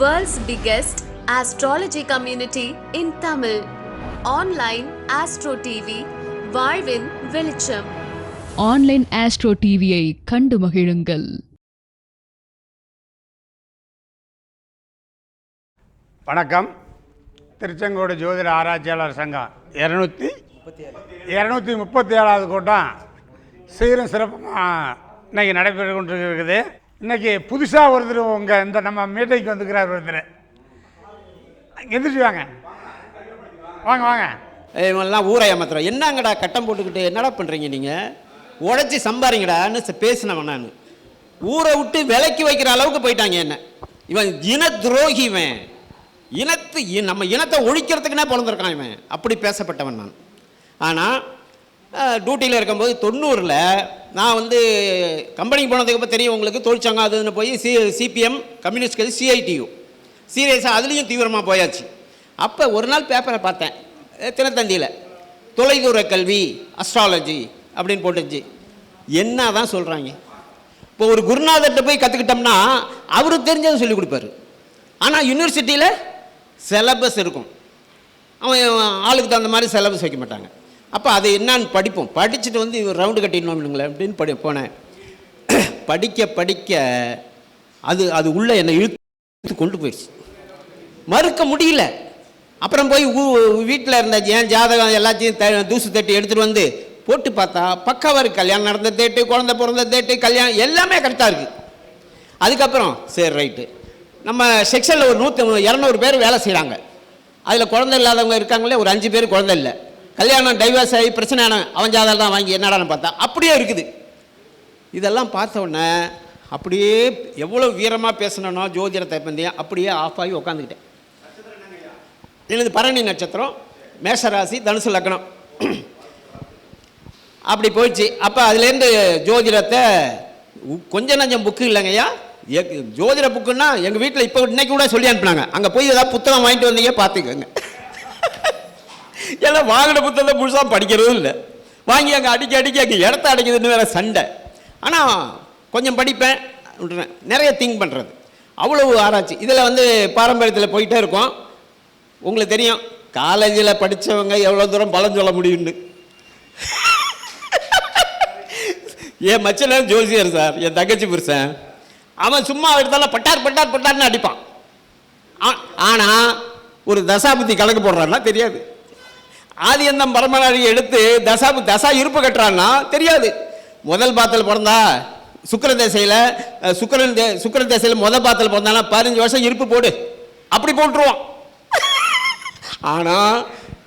World's biggest astrology community in Tamil. Online Astro TV, வாழ்வின் வெளிச்சம். Online astro டிவியை கண்டு மகிழுங்கள். வணக்கம். திருச்செங்கோடு ஜோதிட ஆராய்ச்சியாளர் சங்கம். இரநூத்தி இரநூத்தி முப்பத்தி ஏழாவது கூட்டம். சீரும் சிறப்புமாக இன்னைக்கு நடைபெற்று கொண்டு இருக்குது இன்றைக்கி புதுசாக ஒருத்தர் உங்கள் இந்த நம்ம மீட்டிங்க்கு வந்துக்கிறார் ஒருத்தர். எந்திரிச்சு வாங்க. வாங்க வாங்க. இவங்கெல்லாம் ஊரை ஏமாத்துறோம் என்னங்கடா கட்டம் போட்டுக்கிட்டு என்னடா பண்ணுறீங்க நீங்கள் உழைச்சி சம்பாரிங்கடான்னு பேசினவன் நான். ஊரை விட்டு விலைக்கு வைக்கிற அளவுக்கு போயிட்டாங்க என்ன. இவன் இன துரோகி இவன். இனத்து நம்ம இனத்தை ஒழிக்கிறதுக்குன்னே பிறந்திருக்கான் இவன். அப்படி பேசப்பட்டவன் நான். ஆனால் டியூட்டியில் இருக்கும்போது தொண்ணூறில் நான் வந்து கம்பெனிக்கு போனதுக்கப்புறம் தெரியும் உங்களுக்கு தொழிற்சங்கம் அதுன்னு போய் சி சிபிஎம் கம்யூனிஸ்ட் கட்சி சிஐடியு சீரியஸாக அதுலேயும் தீவிரமாக போயாச்சு. அப்போ ஒரு நாள் பேப்பரை பார்த்தேன். தினத்தந்தியில். தொலைதூர கல்வி அஸ்ட்ராலஜி அப்படின்னு போட்டுச்சு என்ன தான் சொல்கிறாங்க இப்போ ஒரு குருநாதர்கிட்ட போய் கற்றுக்கிட்டோம்னா அவரு தெரிஞ்சதை சொல்லிக் கொடுப்பாரு. ஆனால் யூனிவர்சிட்டியில் சிலபஸ் இருக்கும். அவன் ஆளுக்கு தகுந்த மாதிரி சிலபஸ் வைக்க மாட்டாங்க. அப்போ அது என்னான்னு படிப்போம். படிச்சுட்டு வந்து இவர் ரவுண்டு கட்டிடணும்னுங்களேன் அப்படின்னு படி போனேன். படிக்க படிக்க அது அது உள்ளே என்னை இழுத்து கொண்டு போயிடுச்சு மறுக்க முடியல. அப்புறம் போய் வீட்டில் இருந்த ஏன் ஜாதகம் எல்லாத்தையும் த தூசு தட்டி எடுத்துகிட்டு வந்து போட்டு பார்த்தா பக்காவாக இருக்குது கல்யாணம் நடந்த தேட்டு குழந்த பிறந்த தேட்டு கல்யாணம் எல்லாமே கரெக்டாக இருக்குது அதுக்கப்புறம் சரி ரைட்டு நம்ம செக்ஷனில் ஒரு நூற்றி இரநூறு பேர் வேலை செய்கிறாங்க அதில் குழந்தை இல்லாதவங்க இருக்காங்களே ஒரு அஞ்சு பேர் குழந்தை இல்லை. கல்யாணம் டைவர்ஸ் ஆகி பிரச்சனையான அவன் ஜாதகம் தான் வாங்கி என்னடான்னு பார்த்தா அப்படியே இருக்குது. இதெல்லாம் பார்த்த உடனே அப்படியே எவ்வளோ வீரமாக பேசணும்னா ஜோதிடத்தை பந்தயம் அப்படியே ஆஃப் ஆகி உக்காந்துக்கிட்டேன். எனது பரணி நட்சத்திரம்? மேஷராசி தனுசு லக்னம். அப்படி போயிடுச்சு. அப்போ அதுலேருந்து ஜோதிடத்தை உ- நஞ்சம் புக்கு இல்லைங்கய்யா ஜோதிட புக்குன்னா எங்கள் வீட்டில் இப்போ இன்னைக்கு கூட சொல்லி அனுப்புனாங்க. அங்கே போய் ஏதாவது புத்தகம் வாங்கிட்டு வந்தீங்க பார்த்துக்கோங்க. எல்லாம் வாங்கின புத்தகத்தை முழுசாக படிக்கிறதும் இல்லை. வாங்கி அங்கே அடிக்க அடிக்க அங்கே இடத்த அடைக்குதுன்னு வேற சண்டை. ஆனால் கொஞ்சம் படிப்பேன் நிறைய திங்க் பண்ணுறது அவ்வளவு ஆராய்ச்சி. இதில் வந்து பாரம்பரியத்தில் போயிட்டே இருக்கோம். உங்களுக்கு தெரியும் காலேஜில் படித்தவங்க எவ்வளோ தூரம் பலன் சொல்ல முடியும்னு. என் மச்சனன் ஜோசியர் சார் என் தங்கச்சி புருஷன். அவன் சும்மா எடுத்தாலும் பட்டார் பட்டார் பட்டார்னு அடிப்பான். ஆ- ஒரு தசாபுத்தி கணக்கு போடுறான்னா தெரியாது. ஆதியந்தம் பரமநாடி எடுத்து தசா தசா இருப்பு கட்டுறான்னா தெரியாது. முதல் பாத்தில் பிறந்தா சுக்கர திசையில் சுக்கரன் தே சுக்கிர திசையில் முதல் பாத்தில் பிறந்தானா பதினஞ்சு வருஷம் இருப்பு போடு. அப்படி போட்டுருவான். ஆனால்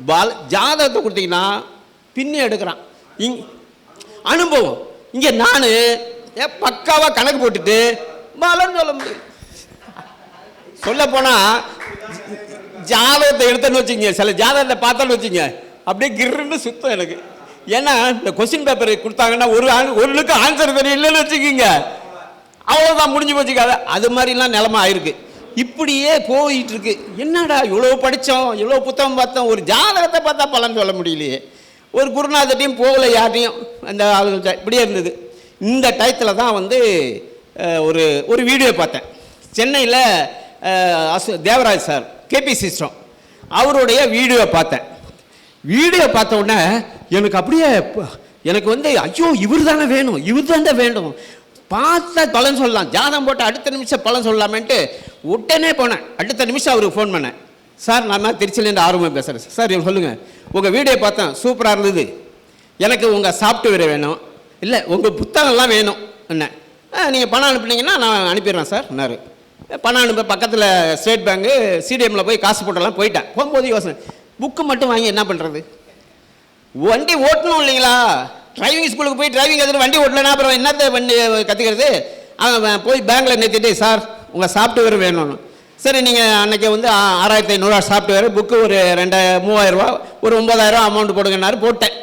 பால் ஜாதகத்தை கொடுத்தீங்கன்னா பின்னி எடுக்கிறான். இங் அனுபவம். இங்கே நான் பக்காவாக கணக்கு போட்டுட்டு பாலன்னு சொல்ல முடியும். சொல்ல போனால் ஜாதகத்தை எடுத்தேன்னு வச்சுங்க சில ஜாதகத்தை பார்த்தோன்னு வச்சுங்க அப்படியே கிர்ன்னு சுத்தம் எனக்கு. ஏன்னா இந்த கொஸ்டின் பேப்பர் கொடுத்தாங்கன்னா ஒரு ஆன்- ஒரு லுக்கு ஆன்சர் தெரியலன்னு வச்சுக்கிங்க. அவ்வளோதான் முடிஞ்சு போச்சுக்காத அது மாதிரிலாம் நிலமை ஆயிருக்கு. இப்படியே போயிட்டு இருக்கு என்னடா இவ்வளோ படித்தோம் இவ்வளோ புத்தகம் பார்த்தோம். ஒரு ஜாதகத்தை பார்த்தா பலன் சொல்ல முடியலையே. ஒரு குருநாதர்ட்டையும் போகல யார்ட்டையும் அந்த ஆளுங்கள்ட்ட இப்படியே இருந்தது. இந்த டயத்தில் தான் வந்து ஒரு ஒரு வீடியோ பார்த்தேன். சென்னையில் Asu Devaraj sir. KP system. அவருடைய வீடியோ பார்த்தேன். வீடியோ பார்த்த உடனே எனக்கு அப்படியே எனக்கு வந்து ஐயோ இவர் தானே வேணும் இவர் தானே வேணும். பார்த்தா பலன் சொல்லலாம். ஜாதகம் போட்டு அடுத்த நிமிஷம் பலன் சொல்லலாமேன்ட்டு உடனே போனேன். அடுத்த நிமிஷம் அவருக்கு ஃபோன் பண்ணேன். சார் நான் திருச்சிலேருந்து ஆர்வமாக பேசுகிறேன் சார் இவர் சொல்லுங்கள் உங்கள் வீடியோ பார்த்தேன். சூப்பராக இருந்தது. எனக்கு உங்கள் சாஃப்ட்வேர் வேணும். இல்லை உங்கள் புத்தகம்லாம் வேணும். என்ன நீங்கள் பணம் அனுப்புனீங்கன்னா நான் அனுப்பிடுறேன் சார். என்னாரு பணம் அனுப்ப பக்கத்தில் ஸ்டேட் பேங்க்கு சிடிஎம்மில் போய் காசு போட்டெல்லாம் போயிட்டேன். போகும்போது யோசனை புக்கு மட்டும் வாங்கி என்ன பண்ணுறது வண்டி ஓட்டணும் இல்லைங்களா? டிரைவிங் ஸ்கூலுக்கு போய் டிரைவிங் கற்றுட்டு வண்டி ஓட்டலன்னா அப்புறம் என்னத்தை வண்டி கற்றுக்கிறது அவன் போய் பேங்க்கில் நிறுத்திட்டு சார் உங்கள் சாஃப்ட்வேர் வேணும்னு. சரி நீங்கள் அன்றைக்கி வந்து ஆறாயிரத்தி ஐநூறுரூவா சாஃப்ட்வேர் புக்கு ஒரு ரெண்டாயிரம் மூவாயிரரூவா ஒரு ஒம்பதாயிரம் அமௌண்ட் போடுங்கன்னாரு போட்டேன்.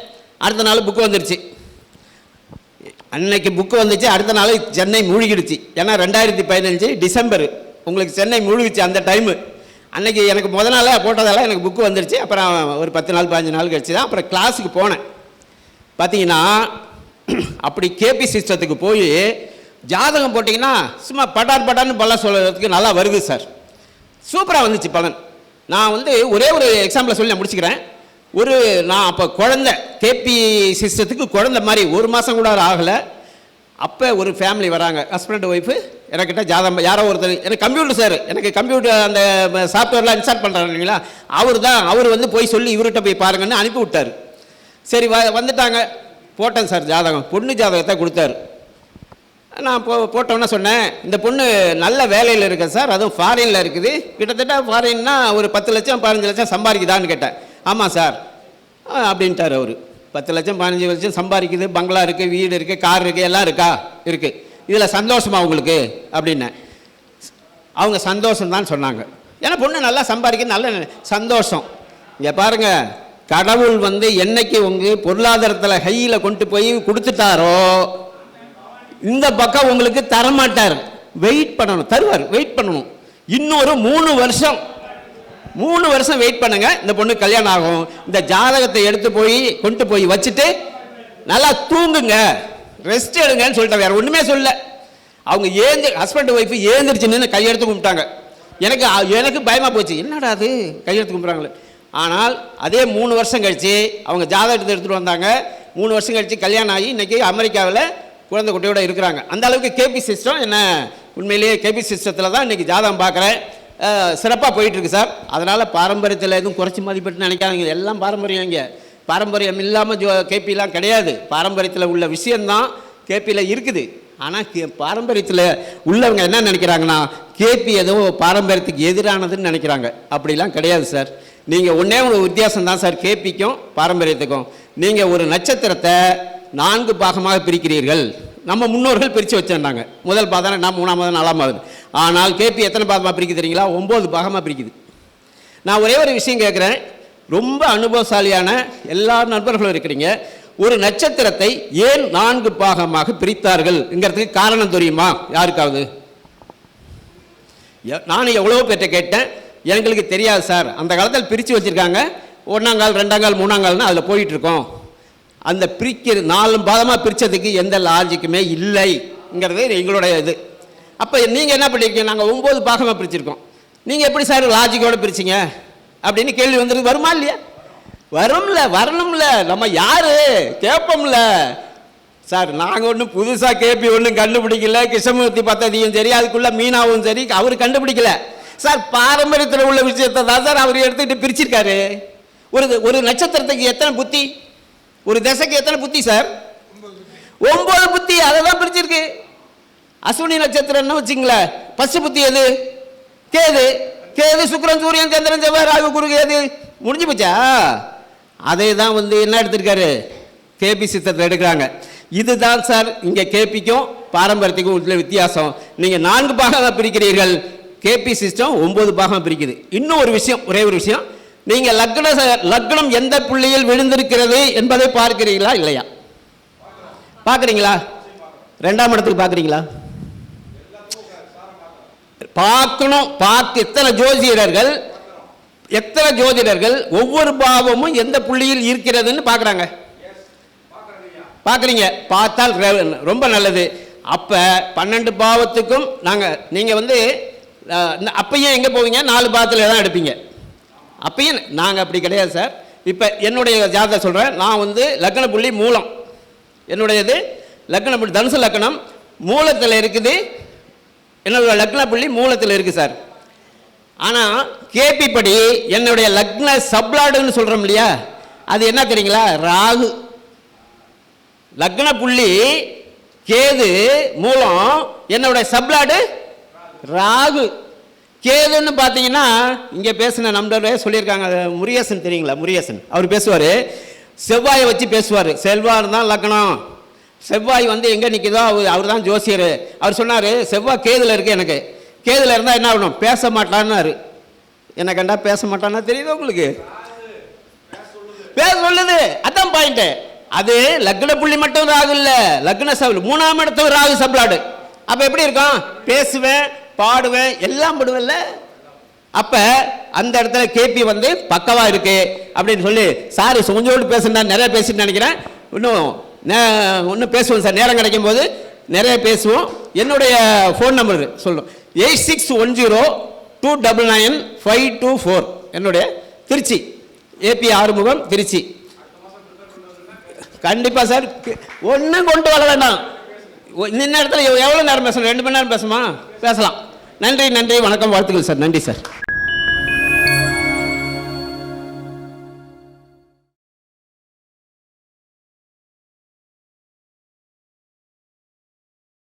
அடுத்த நாள் புக்கு வந்துருச்சு. அன்னைக்கு புக்கு வந்துச்சு அடுத்த நாள் சென்னை மூழ்கிடுச்சு. ஏன்னா ரெண்டாயிரத்தி பதினஞ்சு டிசம்பர். உங்களுக்கு சென்னை மூழ்கிச்சு அந்த டைமு அன்னைக்கு எனக்கு முத நாள் போட்டதால் எனக்கு புக்கு வந்துடுச்சு அப்புறம் ஒரு பத்து நாள் பதினஞ்சு நாள் கழிச்சு தான் அப்புறம் கிளாஸுக்கு போனேன். பார்த்தீங்கன்னா அப்படி கேபி சிஸ்டத்துக்கு போய் ஜாதகம் போட்டிங்கன்னா சும்மா பட்டார் பட்டார்னு பல்ல சொல்கிறதுக்கு நல்லா வருது சார். சூப்பராக வந்துச்சு பலன். நான் வந்து ஒரே ஒரு எக்ஸாம்பிளை சொல்லி நான் முடிச்சுக்கிறேன். ஒரு நான் அப்போ குழந்தை கேபி சிஸ்டத்துக்கு குழந்த மாதிரி ஒரு மாதம் கூட ஆகலை. அப்போ ஒரு ஃபேமிலி வராங்க. ஹஸ்பண்ட் ஒய்ஃபு எனக்கிட்ட ஜாதகம் யாரோ ஒருத்தர் எனக்கு கம்ப்யூட்டர் சார் எனக்கு கம்ப்யூட்டர் அந்த சாஃப்ட்வேர்லாம் இன்ஸ்டால் பண்ணுறாங்க இல்லைங்களா? அவர் தான் அவர் வந்து போய் சொல்லி இவர்கிட்ட போய் பாருங்கன்னு அனுப்பி விட்டார். சரி வ வந்துட்டாங்க. போட்டேன் சார் ஜாதகம். பொண்ணு ஜாதகத்தை கொடுத்தாரு. நான் போ போட்டோன்னே சொன்னேன் இந்த பொண்ணு நல்ல வேலையில் இருக்கேன் சார் அதுவும் ஃபாரினில் இருக்குது. கிட்டத்தட்ட ஃபாரின்னா ஒரு பத்து லட்சம் பதினஞ்சு லட்சம் சம்பாதிக்குதான்னு கேட்டேன். ஆமாம் சார். அப்படின்ட்டார் அவர். பத்து லட்சம் பதினஞ்சு லட்சம் சம்பாதிக்குது. பங்களா இருக்குது வீடு இருக்குது கார் இருக்குது எல்லாம் இருக்கா? இருக்குது இதில் சந்தோஷமா உங்களுக்கு? அப்படின்னேன். அவங்க சந்தோஷம் தான் சொன்னாங்க. ஏன்னா பொண்ணு நல்லா சம்பாதிக்க நல்ல சந்தோஷம். இங்கே பாருங்கள் கடவுள் வந்து என்னைக்கு உங்கள் பொருளாதாரத்தில் கையில் கொண்டு போய் கொடுத்துட்டாரோ இந்த பக்கம் உங்களுக்கு தரமாட்டார். வெயிட் பண்ணணும். தருவார். வெயிட் பண்ணணும். இன்னொரு மூணு வருஷம். மூணு வருஷம் வெயிட் பண்ணுங்க. இந்த பொண்ணு கல்யாணம் ஆகும். இந்த ஜாதகத்தை எடுத்து போய் கொண்டு போய் வச்சுட்டு நல்லா தூங்குங்க. ரெஸ்ட் எடுங்கன்னு சொல்லிட்டேன் வேற ஒண்ணுமே சொல்லல. அவங்க ஏந்து ஹஸ்பண்ட் ஒய்ஃப் ஏந்திரிச்சு நின்று கையெடுத்து கும்பிட்டாங்க. எனக்கு எனக்கு பயமா போச்சு. என்னடா அது? கையெடுத்து கும்பிட்றாங்களே. ஆனால் அதே மூணு வருஷம் கழிச்சு அவங்க ஜாதகத்தை எடுத்துட்டு வந்தாங்க. மூணு வருஷம் கழிச்சு கல்யாணம் ஆகி இன்னைக்கு அமெரிக்காவில் குழந்தை குட்டியோட இருக்கிறாங்க. அந்த அளவுக்கு கேபி சிஸ்டம் என்ன? உண்மையிலேயே கேபி சிஸ்டத்தில் தான் இன்னைக்கு ஜாதகம் பார்க்குறேன். சிறப்பாக போயிட்டுருக்கு சார். அதனால் பாரம்பரியத்தில் எதுவும் குறைச்சி மதிப்பிட்டு நினைக்காதீங்க. எல்லாம் பாரம்பரியம் இங்கே. பாரம்பரியம் இல்லாமல் ஜோ கேபிலாம் கிடையாது. பாரம்பரியத்தில் உள்ள விஷயந்தான் கேபியில் இருக்குது. ஆனால் கே பாரம்பரியத்தில் உள்ளவங்க என்ன நினைக்கிறாங்கன்னா கேபி ஏதோ பாரம்பரியத்துக்கு எதிரானதுன்னு நினைக்கிறாங்க. அப்படிலாம் கிடையாது சார். நீங்கள் ஒன்றே ஒரு வித்தியாசம் தான் சார். கேபிக்கும் பாரம்பரியத்துக்கும். நீங்கள் ஒரு நட்சத்திரத்தை நான்கு பாகமாக பிரிக்கிறீர்கள். நம்ம முன்னோர்கள் பிரித்து வச்சிருந்தாங்க. முதல் பாதம் நான் நாலாம் நாலாவது ஆனால் கேபி எத்தனை பாகமாக பிரிக்குது தெரியுங்களா? ஒம்பது பாகமாக பிரிக்குது. நான் ஒரே ஒரு விஷயம் கேட்குறேன் ரொம்ப அனுபவசாலியான எல்லா நண்பர்களும் இருக்கிறீங்க. ஒரு நட்சத்திரத்தை ஏன் நான்கு பாகமாக பிரித்தார்கள்ங்கிறதுக்கு காரணம் தெரியுமா? யாருக்காவது? எ- நானும் எவ்வளோ பேர்ட்ட கேட்டேன். எங்களுக்கு தெரியாது சார். அந்த காலத்தில் பிரித்து வச்சுருக்காங்க. ஒன்றாங்கால் ரெண்டாங்கால் மூணாங்கால்னு அதில் போயிட்டுருக்கோம். அந்த பிரிக்கிற நாலு பாதமாக பிரித்ததுக்கு எந்த லாஜிக்குமே இல்லைங்கிறது எங்களுடைய இது. அப்போ நீங்கள் என்ன பண்ணிருக்கீங்க? நாங்கள் ஒம்பது பாகமாக பிரிச்சிருக்கோம். நீங்கள் எப்படி சார் லாஜிக்கோடு பிரிச்சிங்க? அப்படின்னு கேள்வி வந்துருக்கு. வருமா இல்லையா? வரும்ல வரணும்ல. நம்ம யாரு? கேட்போம்ல. சார் நாங்கள் ஒன்றும் புதுசாக கேபி ஒன்றும் கண்டுபிடிக்கல. கிருஷ்ணமூர்த்தி பத்ததியும் சரி அதுக்குள்ள மீனாவும் சரி அவர் கண்டுபிடிக்கல. சார் பாரம்பரியத்தில் உள்ள விஷயத்தை தான் சார் அவர் எடுத்துக்கிட்டு பிரிச்சிருக்காரு. ஒரு ஒரு நட்சத்திரத்துக்கு எத்தனை புத்தி? ஒரு திசைக்கு எத்தனை புத்தி சார்? ஒன்பது புத்தி. அதை தான் பிரிச்சிருக்கு. அஸ்வினி நட்சத்திரம்னு வச்சுங்களேன் பசு புத்தி எது? கேது. கேது சுக்கரன் சூரியன் சந்திரன் செவ்வாய் ராகு குரு கேது. முடிஞ்சு போச்சா? அதை தான் வந்து என்ன எடுத்திருக்காரு? கேபி சித்தத்தை எடுக்கிறாங்க. இதுதான் சார் இங்கே கேபிக்கும் பாரம்பரியத்துக்கும் உள்ள வித்தியாசம். நீங்கள் நான்கு பாகமாக பிரிக்கிறீர்கள். கேபி சிஸ்டம் ஒம்பது பாகம் பிரிக்குது. இன்னும் ஒரு விஷயம் ஒரே ஒரு விஷயம். நீங்கள் லக்ன லக்னம் எந்த புள்ளியில் விழுந்திருக்கிறது என்பதை பார்க்கிறீங்களா இல்லையா? பார்க்குறீங்களா? ரெண்டாம் இடத்துக்கு பார்க்குறீங்களா? பார்க்கணும். பார்த்து எத்தனை ஜோதிடர்கள் எத்தனை ஜோதிடர்கள் ஒவ்வொரு பாவமும் எந்த புள்ளியில் இருக்கிறதுன்னு பார்க்குறாங்க. பார்க்குறீங்க. பார்த்தால் ரொம்ப நல்லது. அப்போ பன்னெண்டு பாவத்துக்கும் நாங்கள் நீங்கள் வந்து அஹ், அப்பயும் எங்கே போவீங்க? நாலு பாவத்தில் தான் எடுப்பீங்க. அப்பயும் நாங்கள் அப்படி கிடையாது சார். இப்போ என்னுடைய ஜாதகம் சொல்கிறேன் நான் வந்து லக்ன புள்ளி மூலம். என்னுடையது? லக்ன புள்ளி தனுசு லக்னம் மூலத்தில் இருக்குது. என்னோட லக்ன புள்ளி மூலத்தில் இருக்குது சார். ஆனால் கேபி படி என்னுடைய லக்ன சப்ளாடுன்னு சொல்கிறோம் இல்லையா? அது என்ன தெரியுங்களா? ராகு. லக்ன புள்ளி கேது மூலம் என்னுடைய சப்ளாடு ராகு. கேதுன்னு பார்த்தீங்கன்னா இங்கே பேசின நண்பரே சொல்லியிருக்காங்க முரியசன் முருகேசன் தெரியுங்களா? முரியசன். அவர் பேசுவார். செவ்வாயை வச்சு பேசுவார். செல்வார் தான் லக்னம். செவ்வாய் வந்து எங்கே நிற்குதோ அவர் அவர் தான் ஜோசியர். அவர் சொன்னார் செவ்வாய் கேதில் இருக்கு எனக்கு. கேதில் இருந்தால் என்ன ஆகணும்? பேச மாட்டான்னாரு. என்ன கண்டா பேச மாட்டான்னா தெரியுது உங்களுக்கு? பேச சொல்லுது. அதான் பாயிண்ட்டு அது லக்ன புள்ளி மட்டும் ராகு இல்லை. லக்ன சவுல் மூணாம் இடத்துல ராகு சப்ளாடு அப்போ எப்படி இருக்கும்? பேசுவேன் பாடுவேன் எல்லாம் படுவேன்ல. அப்போ அந்த இடத்துல கேபி வந்து பக்கவாக இருக்கு. அப்படின்னு சொல்லி சாரி கொஞ்சோடு பேசுனா நிறையா பேசிட்டு நினைக்கிறேன். இன்னும் ஒன்று பேசுவோம் சார். நேரம் கிடைக்கும் போது நிறைய பேசுவோம். என்னுடைய ஃபோன் நம்பர் சொல்லும் eight six one zero two double nine five two four என்னுடைய திருச்சி. ஏபி ஆறுமுகம் திருச்சி. கண்டிப்பாக சார். ஒன்றும் கொண்டு வர வேண்டாம். இந்த நேரத்தில் எவ்வளோ நேரம் பேசணும்? ரெண்டு மணி நேரம் பேசுமா? பேசலாம். நன்றி நன்றி. வணக்கம். வாழ்த்துக்கள் சார். நன்றி சார்.